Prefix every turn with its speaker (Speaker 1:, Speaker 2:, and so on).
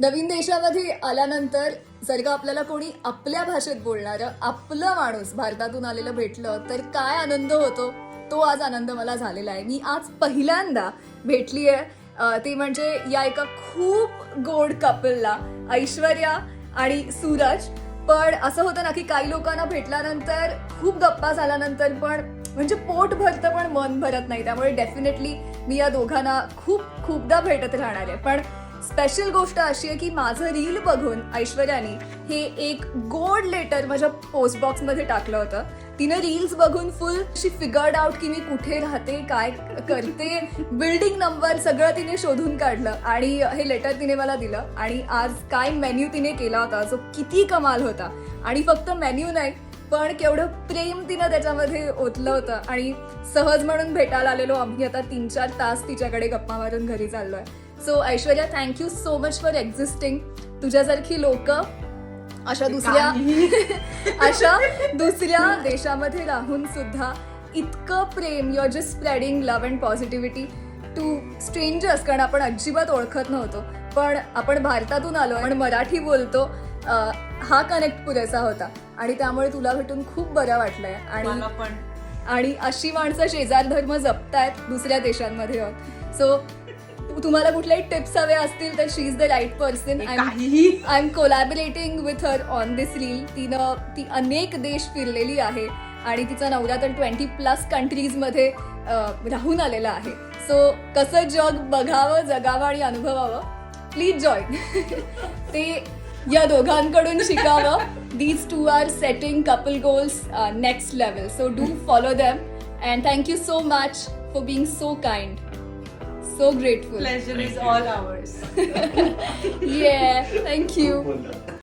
Speaker 1: नवीन देशामध्ये आल्यानंतर जर का आपल्याला कोणी आपल्या भाषेत बोलणारं आपलं माणूस भारतातून आलेलं भेटलं तर काय आनंद होतो? तो आज आनंद मला झालेला आहे. मी आज पहिल्यांदा भेटली आहे ती म्हणजे या एका खूप गोड कपलला ऐश्वर्या आणि सूरज. पण असं होतं ना की काही लोकांना भेटल्यानंतर खूप गप्पा झाल्यानंतर पण म्हणजे पोट भरतं पण मन भरत नाही. त्यामुळे डेफिनेटली मी या दोघांना खूप खूपदा भेटत राहणार आहे. पण स्पेशल गोष्ट अशी आहे की माझं रील बघून ऐश्वर्याने हे एक गोड लेटर माझ्या पोस्ट बॉक्समध्ये टाकलं होतं. तिनं रील्स बघून फुल शी फिगर्ड आउट की मी कुठे राहते काय करते बिल्डिंग नंबर सगळं तिने शोधून काढलं आणि हे लेटर तिने मला दिलं आणि आज काय मेन्यू तिने केला होता जो किती कमाल होता. आणि फक्त मेन्यू नाही पण केवढं प्रेम तिनं त्याच्यामध्ये ओतलं होतं. आणि सहज म्हणून भेटायला आलेलो आम्ही. आता तीन चार तास तिच्याकडे गप्पा मारून घरी चाललोय. So Aishwarya thank you so much for existing तुझ्यासारखी लोक अशा दुसऱ्या अशा दुसऱ्या देशामध्ये राहून सुद्धा इतकं प्रेम your just spreading love and positivity to strangers कारण आपण अजिबात ओळखत नव्हतो. पण आपण भारतातून आलो आणि मराठी बोलतो हा कनेक्ट पुरेसा होता. आणि त्यामुळे तुला भेटून खूप बरं वाटलंय. आणि आणि अशी माणसं शेजार धर्म जपतायत दुसऱ्या देशांमध्ये सो तुम्हाला कुठल्याही टिप्स हवे असतील तर she is the right person I am collaborating with her on this reel तिनं ती अनेक देश फिरलेली आहे आणि तिचा नवरा तर ट्वेंटी प्लस कंट्रीजमध्ये राहून आलेला आहे. सो कसं जग बघावं जगावं आणि अनुभवावं प्लीज जॉईन ते या दोघांकडून शिकावं. These two are setting couple goals next level so do follow them and thank you so much for being so kind so grateful.
Speaker 2: Pleasure thank is you.
Speaker 1: all ours. yeah, thank you.